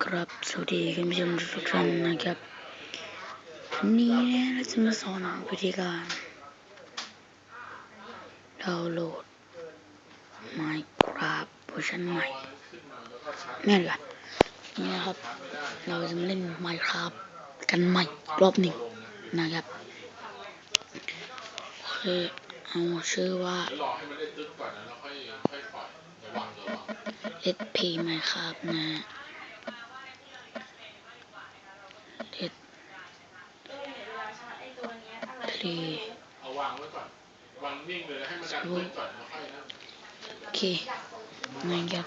ครับ สวัสดีคุณผู้ชมทุกท่านนะครับวันนี้เราจะมาสอนวิธีการดาวน์โหลด Minecraft เวอร์ชันใหม่แม่นละนี่นะครับ เราจะมาเล่น Minecraft กันใหม่รอบหนึ่งนะครับคือเอาชื่อว่ารอให้มันได้ตึ๊กก่อนนะแล้วค่อยค่อยปล่อยระวังระวัง Let's Play Minecraft นะ Let's Play เอาวางไว้ก่อนวางนิ่งเลยให้มันดันตึ๊กก่อนแล้วค่อยนะโอเคนะครับ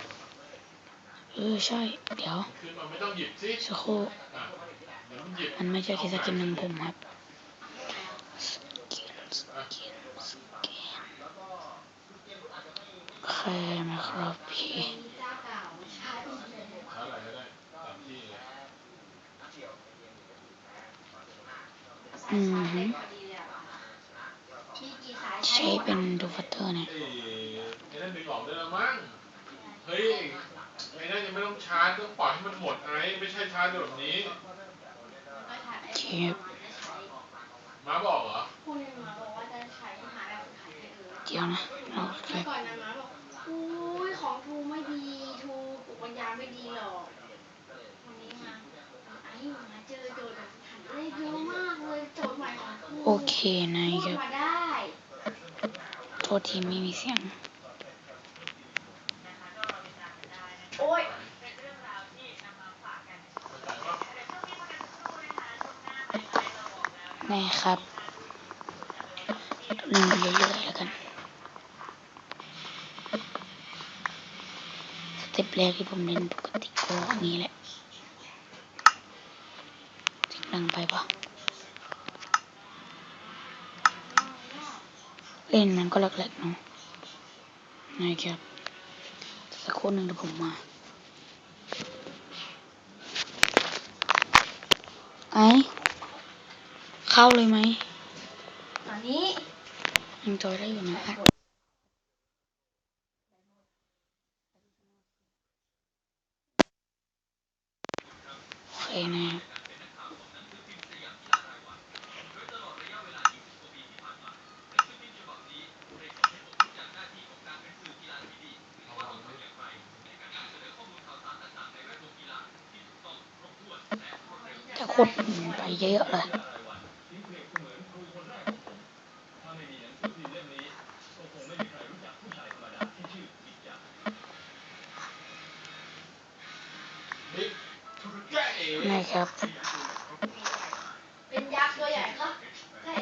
เออใช่ เดี๋ยวสิสักครู่มันไม่ใช่ที่สกินหนึ่งผมครับสกินสกินสกินแค่นะครับพี่อืม ใช้เป็นดูฟัตเตอร์เนี่ยเอ้ยไอ้นั่นดึงออกได้แล้วมั้งเฮ้ยไอ้นั่นยังไม่ต้องชาร์จต้องปล่อยให้มันหมดไอ้ไม่ใช่ชาร์จแบบนี้เก็บม้าบอกเหรอพรุ่งนี้มาบอกว่าจะใช้หาแบบขายให้เออเดี๋ยวนะเราเมื่เก็อบก่อนนะมาบอกอุ้ยของทูไม่ดีทูปลุกปัญญาไม่ดีหรอกวันนี้มาไอ้มาเจอโจทย์แบบหันเลขเยอะมากเลยโจทย์ใหม่ของทูโอเคนะพูคดรับมาได้ โทษทีไม่มีเสียง โอ้ยนะครับเล่นไปเรื่อยๆแล้วกันสเต็ปแรกที่ผมเล่นปกติก็นี้แหละเสียงดังไปปะ เล่นมันก็แหลกๆเนาะนะครับสักครู่หนึ่งเดี๋ยวผมมา ไอเข้าเลยไหมตอนนี้ยังจอยได้อยู่นะอัดโอเคนะครับ จะขุดไปเยอะๆเลยบิ๊กแก้เอ๋นะครับเป็นยักษ์ตัวใหญ่ก็ใช่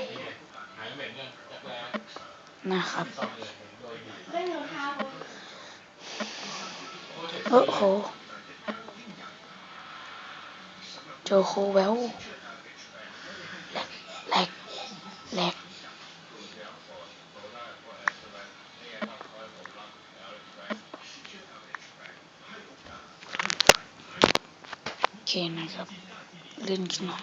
หายเหม็นเนี่ยจักแร้นะครับซ่อมเลยโดนบีบเล่นรองเท้าโอ้ยเจ็บโอ้โห โจโคแววแหลกแหลกโอเคนะครับ เล่นขึ้นมา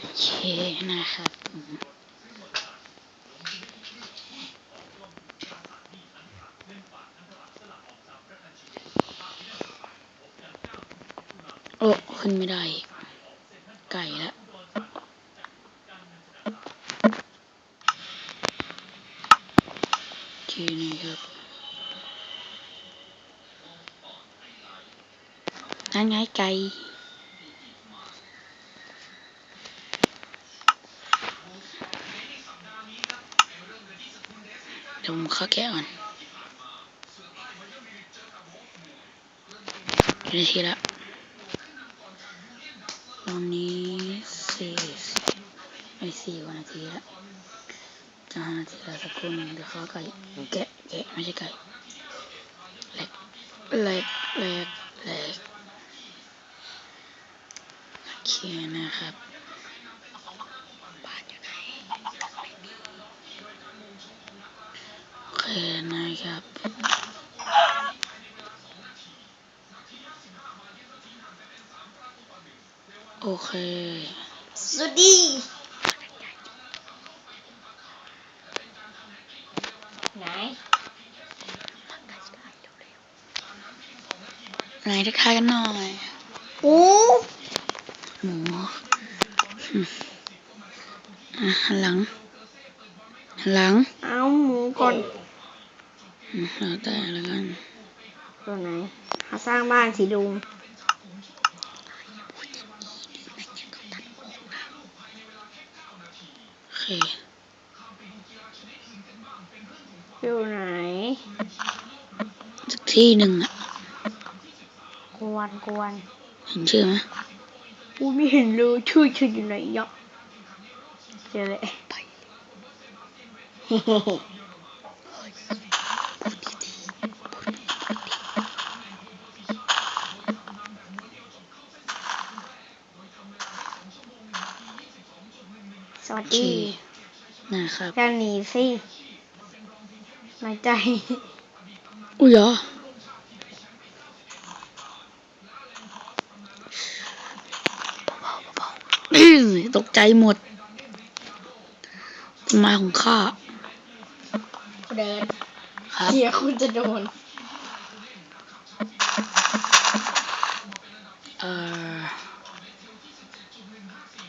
โอเคนะครับอืมโอ้ ขึ้นไม่ได้ ไก่ละโอเคนะครับนั่นไงไก่เดี๋ยวผมข้าแกะก่อนกี่นาทีละ สี่กว่านาทีละจะห้านาทีละสักครู่หนึ่งเดี๋ยวเขาไก่แกะแกะไม่ใช่ไก่แหลกแหลกแหลกแหลกโอเคนะครับบ้านอยู่ไหนโอเคนะครับโอเค สวัสดี ไหนทักทายกันหน่อยโอ้หมูอืมอะหันหลังหันหลัง เอาหมูก่อนอืมแล้วแต่แล้วกันตัวไหนเขาสร้างบ้านสีลุงโอเคอยู่ไหนสักที่หนึ่งอะก วนกวนเห็นชื่อไหมกูไม่เห็นเลยชื่อชื่ออยู่ไหนยะเจอเลยไปสวัสโอเคดีนะครับอย่าหนีสิในใจ อุ้ยเหรออื้อ ตกใจหมดต้นไม้ของข้าเดินครับเดี๋ยวคุณจะโดน เอ่อ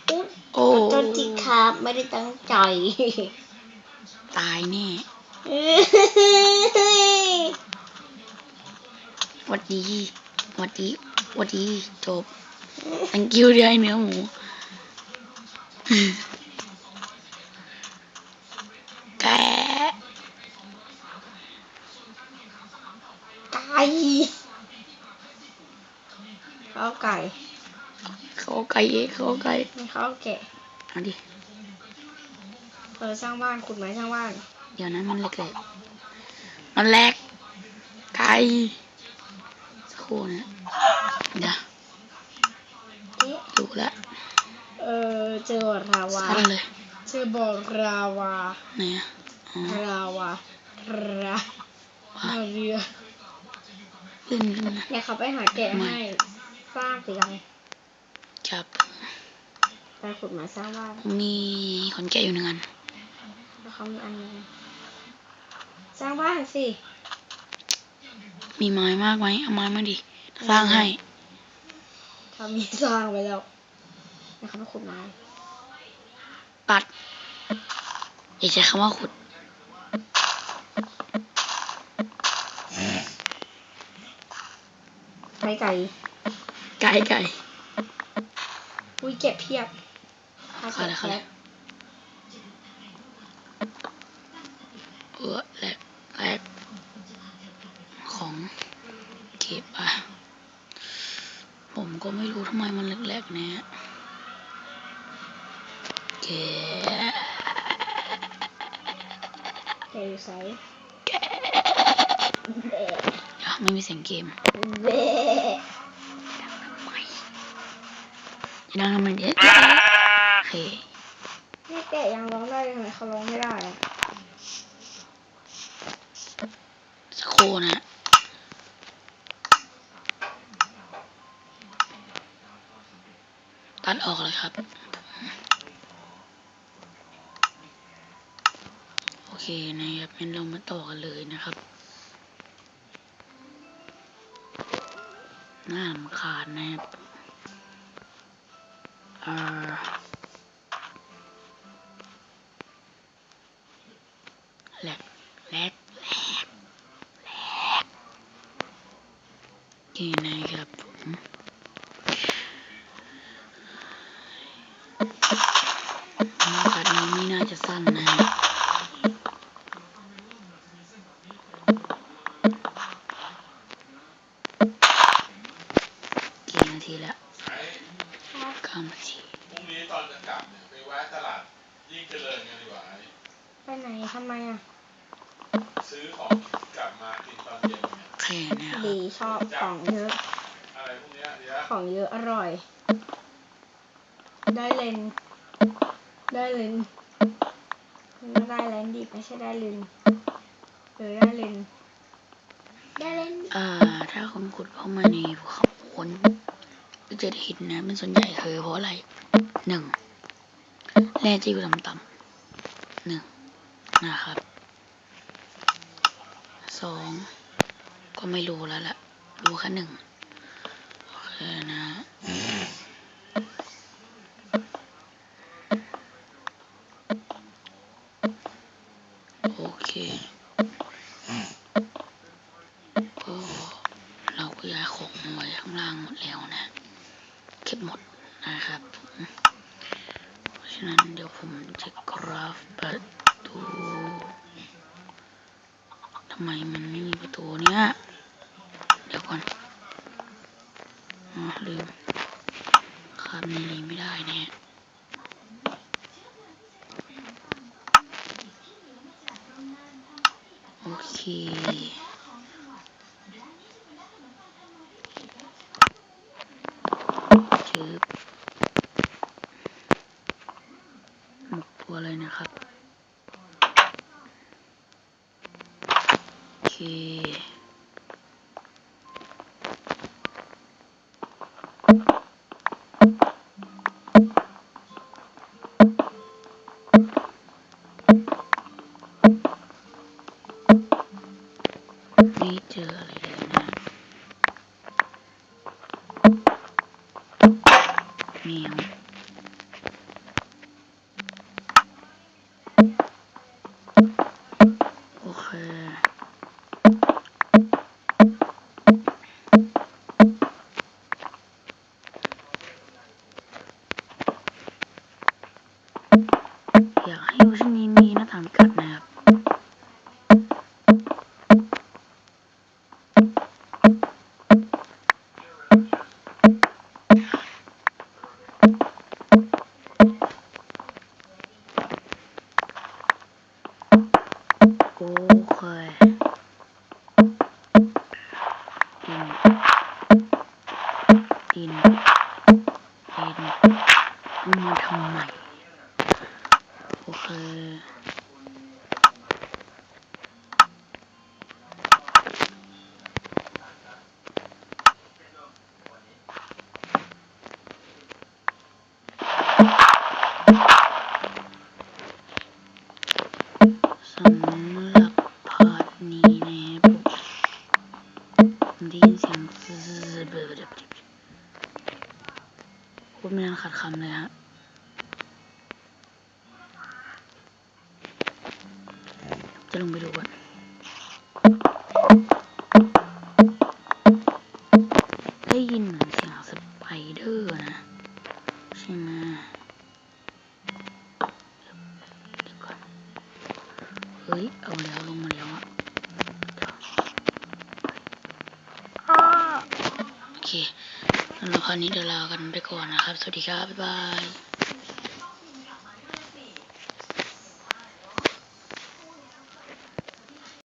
อุ๊ยโอ้ ขอโทษทีครับไม่ได้ตั้งใจ ตายแน่หวัดดีหวัดดีหวัดดีจบ thank you ที่ให้เนื้อหมู แกะไก่ข้าวไก่เขาไก่เองเขาไก่ไม่ข้าวแกะเอาดิเออสร้างบ้านขุดไม้สร้างบ้าน เดี๋ยวนั้นมันเล็กๆมันแลกไก่สักครู่นะเดี๋ยวเอ๊ะรู้แล้ว เออเจอราวาสั้นเลยเจอบ่อราวาไหนอะอ๋อราวาราว่าเรือขึ้นขึ้นนะเนี่ยเขาไปหาแกะให้สร้างสิกันจับไปขุดไม้สร้างบ้านมีขนแกะอยู่หนึ่งอันแล้วเขามีอันหนึงสร้างบ้านสิมีไม้มากไหมเอาไม้มาดิสร้างให้ทำมีสร้างไว้แล้ว แล้วเขาไปขุดไม้ปัดอย่าใช้คำว่าขุด ไก่ไก่ไก่ไก่อุ้ยเก็บเพียบเข้าเลยเข้าเลย แกะอยู่ไซส์เดี๋ยวไม่มีเสียงเกมเบ้ไม่จะนั่งทำไมเด็ดโอเคเนี่ยแกะยังร้องได้ทำไมเขาร้องไม่ได้อะสักครู่นะตัดออกเลยครับ เคนะครับงั้นเรามาต่อกันเลยนะครับ น่ารำคาญนะครับเออแหลกแหลกแหลกแหลกโอเคนะครับผมพาร์ทนี้ไม่น่าจะสั้นนะฮะกี่นาทีแล้ว ไอ้ เก้านาที พรุ่งนี้ตอนจะกลับเนี่ยไปแวะตลาดยิ่งเจริญกันดีกว่าไอ้ ไปไหนทำไมอะซื้อของกลับมากินตอนเย็นเนี่ยโอเคนะครับดีชอบของเยอะ อะไรพวกเนี้ยเดี๋ยวของเยอะอร่อย ได้เลนได้เลนไม่ได้เลนดิไม่ใช่ได้เลนเออได้เลนได้เลนอ่าถ้าคุณขุดเข้ามาในภูเขาฝนก็จะได้เห็นนะเป็นส่วนใหญ่คือเพราะอะไรหนึ่งแร่จะอยู่ต่ำๆหนึ่ง นะครับสองก็ไม่รู้แล้วล่ะ รู้แค่หนึ่งโอเคนะโอเคก็เราก็ย้ายของมาไว้ข้างล่างหมดแล้วนะ เก็บหมดนะครับผมเพราะฉะนั้นเดี๋ยวผมจะกราฟ ประตูทำไมมันไม่มีประตูเนี้ยเดี๋ยวก่อนอ๋อลืมคาบนี้หนีไม่ได้เนี่ยโอเค ไโอ วันนี้เดี๋ยวลากันไปก่อนนะครับ สวัสดีครับ บ๊ายบาย